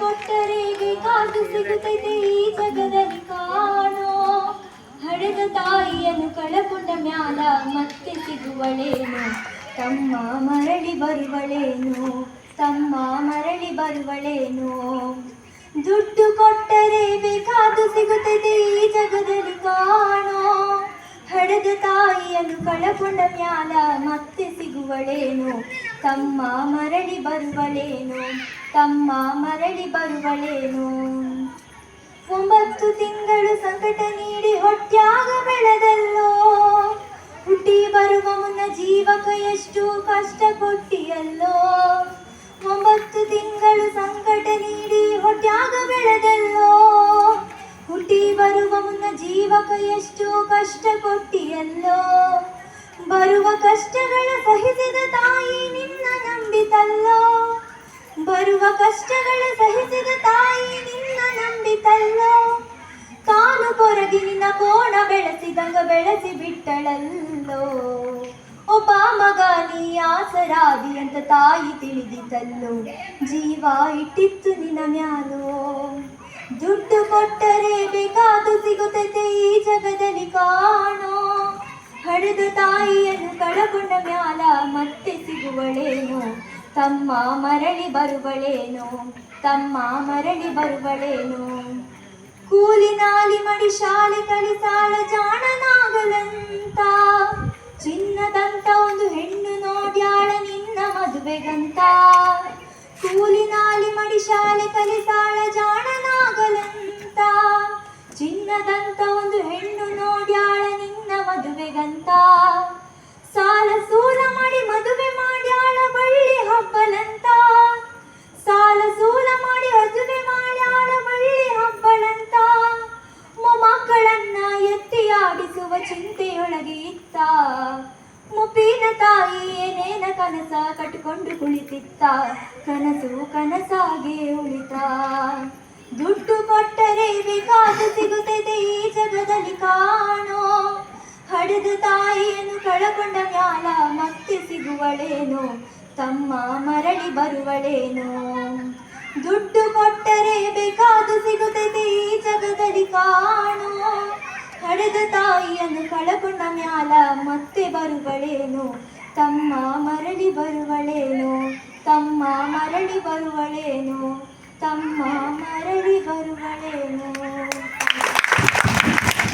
ಕೊಟ್ಟರೆ ಬೇಕಾದು ಸಿಗುತ್ತದೆ ಈ ಜಗದಲ್ಲಿ ಕಾಣೋ. ಹಡೆದ ತಾಯಿಯನ್ನು ಕಳಕೊಂಡ ಮ್ಯಾಲ ಮತ್ತೆ ಸಿಗುವಳೇನು? ತಮ್ಮ ಮರಳಿ ಬರುವಳೇನು? ತಮ್ಮ ಮರಳಿ ಬರುವಳೇನು? ದುಡ್ಡು ಕೊಟ್ಟರೆ ಬೇಕಾದು ಸಿಗುತ್ತದೆ ಹಡೆದ ತಾಯಿಯನ್ನು ಕಳಕೊಂಡ ಮ್ಯಾಲ ಮತ್ತೆ ಸಿಗುವಳೇನು? ತಮ್ಮ ಮರಳಿ ಬರುವಳೇನು? ತಮ್ಮ ಮರಳಿ ಬರುವಳೇನು? ಒಂಬತ್ತು ತಿಂಗಳು ಸಂಕಟ ನೀಡಿ ಹೊಟ್ಟ್ಯಾಗ ಬೆಳೆದಲ್ಲೋ? ಹುಟ್ಟಿ ಬರುವ ಮುನ್ನ ಜೀವಕ ಎಷ್ಟು ಕಷ್ಟ ಕೊಟ್ಟಿಯಲ್ಲೋ ಒಂಬತ್ತು ತಿಂಗಳು ಸಂಕಟ ನೀಡಿ ಹೊಟ್ಟ್ಯಾಗ ಬೆಳೆದಲ್ಲೋ? ಜೀವಕ ಎಷ್ಟು ಕಷ್ಟ ಕೊಟ್ಟಿಯಲ್ಲೋ ಬರುವ ಕಷ್ಟಗಳ ಸಹಿಸಿದ ತಾಯಿ ನಿನ್ನ ನಂಬಿತಲ್ಲೋ, ಬರುವ ಕಷ್ಟಗಳ ಸಹಿಸಿದ ತಾಯಿ ನಿನ್ನ ನಂಬಿತಲ್ಲೋ, ತಾನು ಕೊರಗಿ ನಿನ್ನ ಕೋಣ ಬೆಳೆಸಿದಂಗ ಬೆಳೆಸಿ ಬಿಟ್ಟಳಲ್ಲೋ. ಒಬ್ಬ ಮಗ ನೀ ಆಸರಾದಿ ಅಂತ ತಾಯಿ ತಿಳಿದಿದ್ದಲ್ಲೋ, ಜೀವ ಇಟ್ಟಿತ್ತು ನಿನ್ನ ಮ್ಯಾಲೋ. ದುಡ್ಡು ಕೊಟ್ಟರೆ ಬೇಕಾದು ಸಿಗುತ್ತದೆ ಕಳಕೊಂಡ ಮ್ಯಾಲ ಮತ್ತೆ ಸಿಗುವಳೇನು? ತಮ್ಮ ಮರಳಿ ಬರುವಳೇನು? ತಮ್ಮ ಮರಳಿ ಬರುವಳೇನು? ಕೂಲಿನಾಲಿ ಮಡಿ ಶಾಲೆ ಕಲಿತಾಳ ಜಾಣನಾಗಲಂತ. ಚಿನ್ನದಂತ ಒಂದು ಹೆಣ್ಣು ನೋಡ್ಯಾಳ ನಿನ್ನ ಮದುವೆಗಂತ. ಕೂಲಿನಾಲಿ ಮಡಿ ಶಾಲೆ ಕಲಿತಾಳ ಜಾಣನಾಗಲಂತ. ಚಿನ್ನದಂತ ಒಂದು ಹೆಣ್ಣು ನೋಡ್ಯಾಳ ನಿನ್ನ ಮದುವೆಗಂತ. ಮುಪ್ಪಿನ ತಾಯಿ ಏನೇನ ಕನಸ ಕಟ್ಕೊಂಡು ಕುಳಿತಿತ್ತ. ಕನಸು ಕನಸಾಗೆ ಉಳಿತ. ದುಡ್ಡು ಕೊಟ್ಟರೆ ಬೇಕಾದು ಸಿಗುತ್ತದೆ ಈ ಜಗದಲ್ಲಿ ಕಾಣೋ. ಹಡೆದ ತಾಯಿಯನ್ನು ಕಳಕೊಂಡ ಮ್ಯಾಲ ಮತ್ತೆ ಸಿಗುವಳೇನು. ತಮ್ಮ ಮರಳಿ ಬರುವಳೇನು. ದುಡ್ಡು ಕೊಟ್ಟರೆ ಬೇಕಾದು ಸಿಗುತ್ತದೆ ಈ ಜಗದಲ್ಲಿ ಕಾಣೋ. ಹಡೆದ ತಾಯಿಯನ್ನು ಕಳಕೊಂಡ ಮ್ಯಾಲ ಮತ್ತೆ ಬರುವಳೇನು? ತಮ್ಮ ಮರಳಿ ಬರುವಳೇನು? ತಮ್ಮ ಮರಳಿ ಬರುವಳೇನು? ತಮ್ಮ ಮರಳಿ ಬರುವಳೇನು?